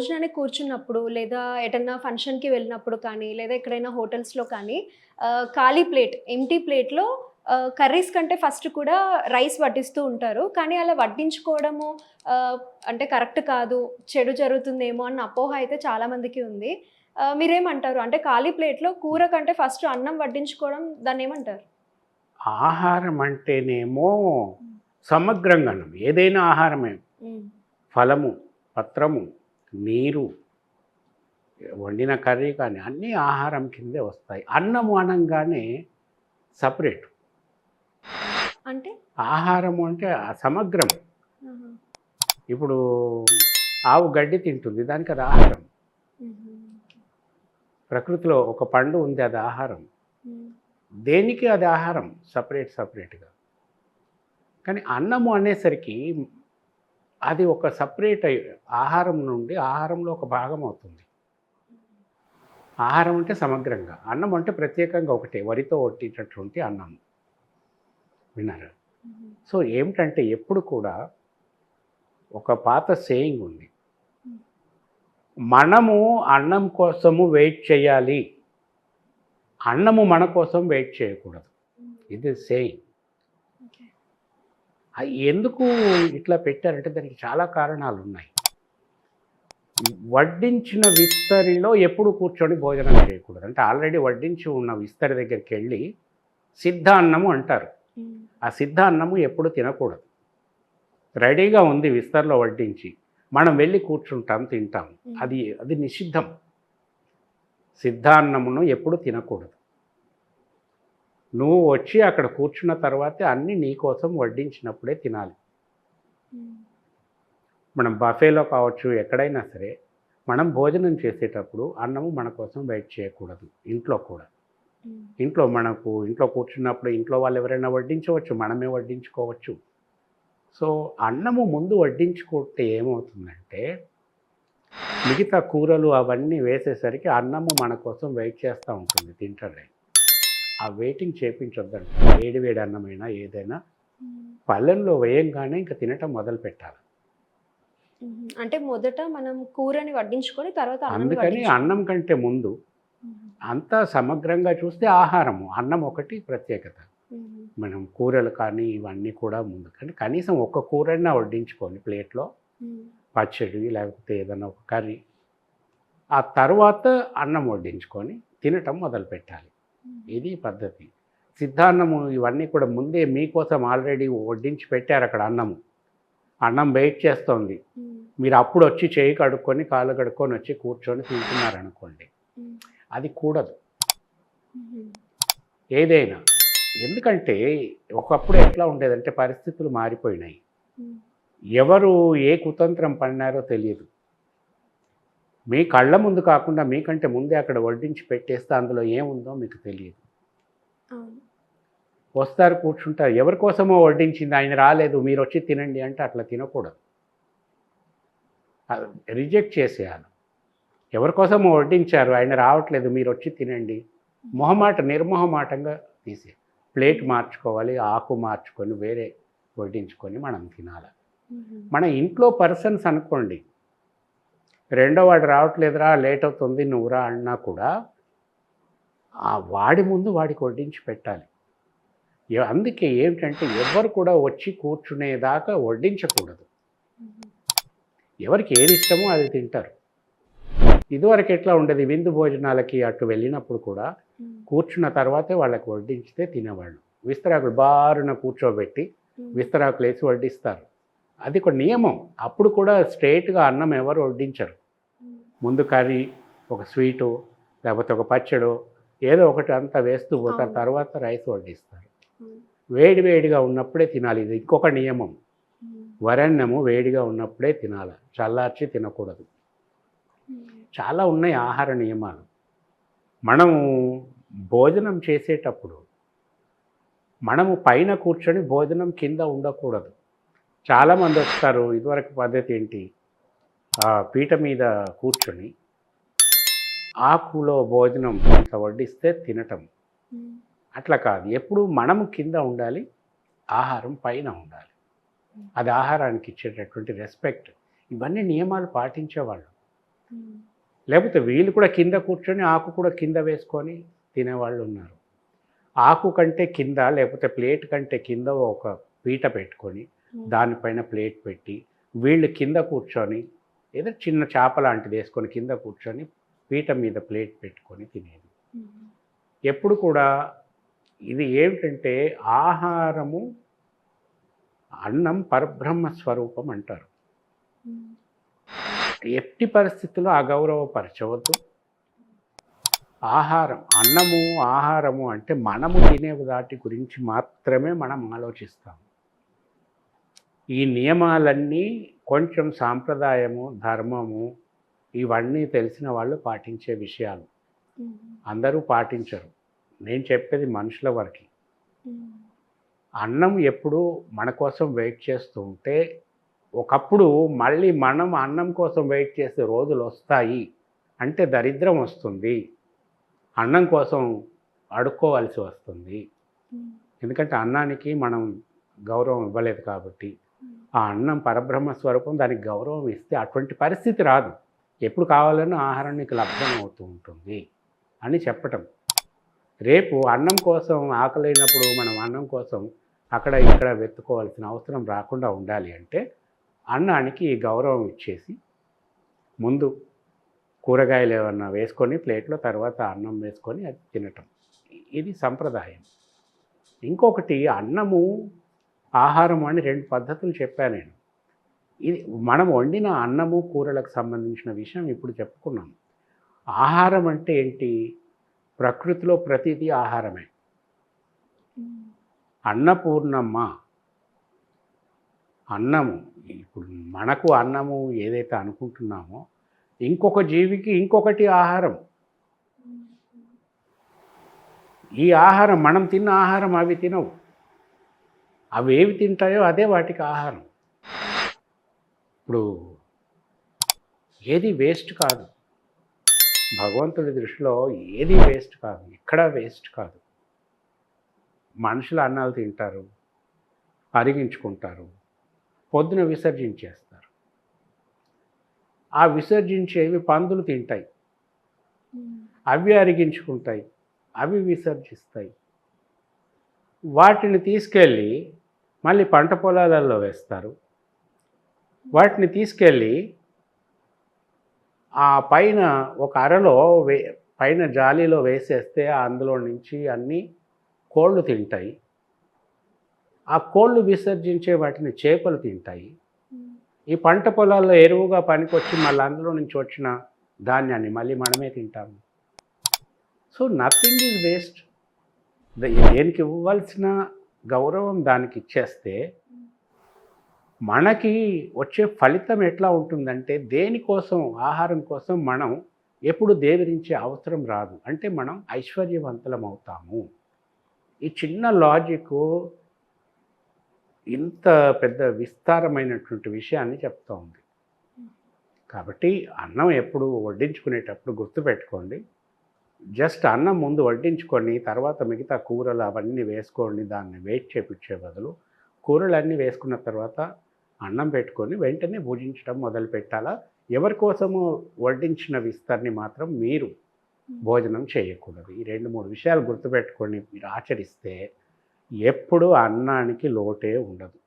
భోజనానికి కూర్చున్నప్పుడు లేదా ఎటన్నా ఫంక్షన్కి వెళ్ళినప్పుడు కానీ లేదా ఎక్కడైనా హోటల్స్లో కానీ ఖాళీ ప్లేట్ ఎంటీ ప్లేట్లో కర్రీస్ కంటే ఫస్ట్ కూడా రైస్ వడ్డిస్తూ ఉంటారు. కానీ అలా వడ్డించుకోవడము అంటే కరెక్ట్ కాదు చెడు జరుగుతుందేమో అన్న అపోహ అయితే చాలామందికి ఉంది. మీరేమంటారు? అంటే ఖాళీ ప్లేట్లో కూర కంటే ఫస్ట్ అన్నం వడ్డించుకోవడం దాన్ని ఏమంటారు? ఆహారం అంటేనేమో సమగ్రంగానం ఏదైనా ఆహారమే. ఫలము పత్రము నీరు వండిన కర్రీ కానీ అన్నీ ఆహారం కిందే వస్తాయి. అన్నము అనగానే సపరేట్. అంటే? ఆహారము అంటే ఆ సమగ్రం. ఇప్పుడు ఆవు గడ్డి తింటుంది దానికి అది ఆహారం. ప్రకృతిలో ఒక పండు ఉంది అది ఆహారం. దేనికి అది ఆహారం? సపరేట్ సపరేట్గా. కానీ అన్నము అనేసరికి అది ఒక సపరేట్ ఆహారం నుండి ఆహారంలో ఒక భాగం అవుతుంది. ఆహారం అంటే సమగ్రంగా. అన్నం అంటే ప్రత్యేకంగా ఒకటే. వరితో వట్టినటువంటి అన్నం. విన్నారు? సో ఏమిటంటే ఎప్పుడు కూడా ఒక పాత సేయింగ్ ఉంది. మనము అన్నం కోసము వెయిట్ చేయాలి. అన్నము మన కోసం వెయిట్ చేయకూడదు. ఇది సేయింగ్ ఎందుకు ఇట్లా పెట్టారంటే దానికి చాలా కారణాలు ఉన్నాయి వడ్డించిన విస్తరిలో ఎప్పుడు కూర్చొని భోజనం చేయకూడదు. అంటే ఆల్రెడీ వడ్డించి ఉన్న విస్తరి దగ్గరికి వెళ్ళి సిద్ధ అన్నము అంటారు ఆ సిద్ధ అన్నము ఎప్పుడు తినకూడదు. రెడీగా ఉంది విస్తర్లో వడ్డించి. మనం వెళ్ళి కూర్చుంటాం తింటాం. అది అది నిషిద్ధం. సిద్ధాన్నమును ఎప్పుడు తినకూడదు. నువ్వు వచ్చి అక్కడ కూర్చున్న తర్వాతే అన్నీ నీ కోసం వడ్డించినప్పుడే తినాలి. మనం బఫేలో కావచ్చు ఎక్కడైనా సరే మనం భోజనం చేసేటప్పుడు అన్నము మన కోసం వెయిట్ చేయకూడదు ఇంట్లో కూడా. ఇంట్లో మనకు ఇంట్లో కూర్చున్నప్పుడు ఇంట్లో వాళ్ళు ఎవరైనా వడ్డించవచ్చు మనమే వడ్డించుకోవచ్చు. సో అన్నము ముందు వడ్డించుకుంటే ఏమవుతుందంటే మిగతా కూరలు అవన్నీ వేసేసరికి అన్నము మన కోసం వెయిట్ చేస్తూ ఉంటుంది తింటాడే ఆ వెయిటింగ్ చేపించొద్దండి వేడి వేడి అన్నమైనా ఏదైనా పళ్ళెంలో వేయంగానే ఇంకా తినటం మొదలు పెట్టాలి. అంటే మొదట మనం కూరని వడ్డించుకొని తర్వాత అందుకని అన్నం కంటే ముందు అంతా సమగ్రంగా చూస్తే ఆహారము అన్నం ఒకటి ప్రత్యేకత. మనం కూరలు కానీ ఇవన్నీ కూడా ముందు. కానీ కనీసం ఒక కూరన్నా వడ్డించుకొని ప్లేట్లో. పచ్చడి లేకపోతే ఏదైనా ఒక కర్రీ. ఆ తర్వాత అన్నం వడ్డించుకొని తినటం మొదలు పెట్టాలి. ఇది పద్ధతి. సిద్ధాన్నము ఇవన్నీ కూడా ముందే మీకోసం ఆల్రెడీ వడ్డించి పెట్టారు అక్కడ అన్నము. అన్నం వెయిట్ చేస్తోంది. మీరు అప్పుడు వచ్చి చేయి కడుక్కొని కాళ్ళు కడుక్కొని వచ్చి కూర్చొని తింటున్నారనుకోండి. అది కూడదు. ఏదైనా. ఎందుకంటే ఒకప్పుడు ఎట్లా ఉండేదంటే పరిస్థితులు మారిపోయినాయి. ఎవరు ఏ కుతంత్రం పడినారో తెలియదు. మీ కళ్ళ ముందు కాకుండా మీకంటే ముందే అక్కడ వడ్డించి పెట్టేస్తే అందులో ఏముందో మీకు తెలియదు. వస్తారు కూర్చుంటారు. ఎవరి కోసమో వడ్డించింది ఆయన రాలేదు మీరు వచ్చి తినండి అంటే అట్లా తినకూడదు. రిజెక్ట్ చేసేయాలి. ఎవరి కోసమో వడ్డించారు ఆయన రావట్లేదు మీరు వచ్చి తినండి. మొహమాట నిర్మోహమాటంగా తీసే ప్లేట్ మార్చుకోవాలి ఆకు మార్చుకొని వేరే వడ్డించుకొని మనం తినాలి. మన ఇంట్లో పర్సన్స్ అనుకోండి రెండో వాడు రావట్లేదురా లేట్ అవుతుంది నువ్వురా అన్నా కూడా ఆ వాడి ముందు వాడికి వడ్డించి పెట్టాలి. అందుకే ఏమిటంటే ఎవరు కూడా వచ్చి కూర్చునేదాకా వడ్డించకూడదు. ఎవరికి ఏది ఇష్టమో అది తింటారు. ఇదివరకు ఎట్లా ఉండేది? విందు భోజనాలకి అటు వెళ్ళినప్పుడు కూడా కూర్చున్న తర్వాతే వాళ్ళకి వడ్డించితే తినేవాళ్ళు. విస్తరాకులు బారున కూర్చోబెట్టి విస్తరాకులు వేసి వడ్డిస్తారు. అది ఒక నియమం. అప్పుడు కూడా స్ట్రైట్గా అన్నం ఎవరు వడ్డించరు. ముందు కర్రీ ఒక స్వీటు లేకపోతే ఒక పచ్చడు ఏదో ఒకటి అంతా వేస్తూ పోతారు. తర్వాత రైస్ వడ్డిస్తారు. వేడి వేడిగా ఉన్నప్పుడే తినాలి. ఇది ఇంకొక నియమం. వరణ్యము వేడిగా ఉన్నప్పుడే తినాలి. చల్లార్చి తినకూడదు. చాలా ఉన్నాయి ఆహార నియమాలు. మనము భోజనం చేసేటప్పుడు మనము పైన కూర్చొని భోజనం కింద ఉండకూడదు. చాలామంది వస్తారు. ఇదివరకు పద్ధతి ఏంటి? ఆ పీట మీద కూర్చొని ఆకులో భోజనం ఇట్లా వడ్డిస్తే తినటం. అట్లా కాదు. ఎప్పుడు మనము కింద ఉండాలి ఆహారం పైన ఉండాలి. అది ఆహారానికి ఇచ్చేటటువంటి రెస్పెక్ట్. ఇవన్నీ నియమాలు పాటించేవాళ్ళు. లేకపోతే వీళ్ళు కూడా కింద కూర్చొని ఆకు కూడా కింద వేసుకొని తినేవాళ్ళు ఉన్నారు. ఆకు కంటే కింద లేకపోతే ప్లేట్ కంటే కింద ఒక పీట పెట్టుకొని దానిపైన ప్లేట్ పెట్టి వీళ్ళు కింద కూర్చొని ఏదో చిన్న చేప లాంటిది వేసుకొని కింద కూర్చొని పీట మీద ప్లేట్ పెట్టుకొని తినేది. ఎప్పుడు కూడా ఇది ఏమిటంటే ఆహారము అన్నం పరబ్రహ్మ స్వరూపం అంటారు. ఎట్టి పరిస్థితుల్లో అగౌరవపరచవద్దు ఆహారం అన్నము ఆహారము అంటే మనము తినే వాటి గురించి మాత్రమే మనం ఆలోచిస్తాం ఈ నియమాలన్నీ కొంచెం సాంప్రదాయము ధర్మము ఇవన్నీ తెలిసిన వాళ్ళు పాటించే విషయాలు. అందరూ పాటించరు. నేను చెప్పేది మనుషుల వరకు. అన్నం ఎప్పుడు మన కోసం వెయిట్ చేస్తూ ఉంటే ఒకప్పుడు మళ్ళీ మనం అన్నం కోసం వెయిట్ చేసే రోజులు వస్తాయి అంటే దరిద్రం వస్తుంది. అన్నం కోసం అడుక్కోవాల్సి వస్తుంది. ఎందుకంటే అన్నానికి మనం గౌరవం ఇవ్వలేదు కాబట్టి ఆ అన్నం పరబ్రహ్మ స్వరూపం దానికి గౌరవం ఇస్తే అటువంటి పరిస్థితి రాదు. ఎప్పుడు కావాలన్నా ఆహారం నీకు లభ్యం అవుతూ ఉంటుంది అని చెప్పటం. రేపు అన్నం కోసం ఆకలైనప్పుడు మనం అన్నం కోసం అక్కడ ఇక్కడ వెతుకోవాల్సిన అవసరం రాకుండా ఉండాలి అంటే అన్నానికి గౌరవం ఇచ్చేసి ముందు కూరగాయలు ఏమన్నా వేసుకొని ప్లేట్లో తర్వాత అన్నం వేసుకొని అది తినటం. ఇది సంప్రదాయం. ఇంకొకటి అన్నము ఆహారం అని రెండు పద్ధతులు చెప్పాను నేను. ఇది మనం వండిన అన్నము కూరలకు సంబంధించిన విషయం ఇప్పుడు చెప్పుకున్నాం ఆహారం అంటే ఏంటి? ప్రకృతిలో ప్రతిదీ ఆహారమే. అన్నపూర్ణమ్మ. అన్నము ఇప్పుడు మనకు అన్నము ఏదైతే అనుకుంటున్నామో ఇంకొక జీవికి ఇంకొకటి ఆహారం. ఈ ఆహారం మనం తిన్న ఆహారం అవి తినవు. అవి ఏవి తింటాయో అదే వాటికి ఆహారం. ఇప్పుడు ఏది వేస్ట్ కాదు. భగవంతుడి దృష్టిలో ఏది వేస్ట్ కాదు. ఎక్కడా వేస్ట్ కాదు. మనుషులు అన్నాలు తింటారు అరిగించుకుంటారు పొద్దున విసర్జించేస్తారు. ఆ విసర్జించేవి పందులు తింటాయి. అవి అరిగించుకుంటాయి అవి విసర్జిస్తాయి. వాటిని తీసుకెళ్ళి మళ్ళీ పంట పొలాలలో వేస్తారు. వాటిని తీసుకెళ్ళి ఆ పైన ఒక అరలో వే పైన జాలీలో వేసేస్తే అందులో నుంచి అన్నీ కోళ్ళు తింటాయి. ఆ కోళ్ళు విసర్జించే వాటిని చేపలు తింటాయి. ఈ పంట పొలాల్లో ఎరువుగా పనికొచ్చి మళ్ళీ అందులో నుంచి వచ్చిన ధాన్యాన్ని మళ్ళీ మనమే తింటాము. So nothing is waste. దేనికి ఇవ్వాల్సిన గౌరవం దానికి ఇచ్చేస్తే మనకి వచ్చే ఫలితం ఎట్లా ఉంటుందంటే దేనికోసం ఆహారం కోసం మనం ఎప్పుడు దేవరించే అవసరం రాదు. అంటే మనం ఐశ్వర్యవంతులం అవుతాము ఈ చిన్న లాజిక్ ఇంత పెద్ద విస్తారమైనటువంటి విషయాన్ని చెప్తూ ఉంది కాబట్టి అన్నం ఎప్పుడు వడ్డించుకునేటప్పుడు గుర్తుపెట్టుకోండి. జస్ట్ అన్నం ముందు వడ్డించుకొని తర్వాత మిగతా కూరలు అవన్నీ వేసుకోండి దాన్ని వెయిట్ చేపించే బదులు కూరలన్నీ వేసుకున్న తర్వాత అన్నం పెట్టుకొని వెంటనే భుజించడం మొదలు పెట్టాలా? ఎవరి కోసము వడ్డించిన విస్తరిని మాత్రం మీరు భోజనం చేయకూడదు. ఈ రెండు మూడు విషయాలు గుర్తుపెట్టుకొని మీరు ఆచరిస్తే ఎప్పుడూ అన్నానికి లోటే ఉండదు.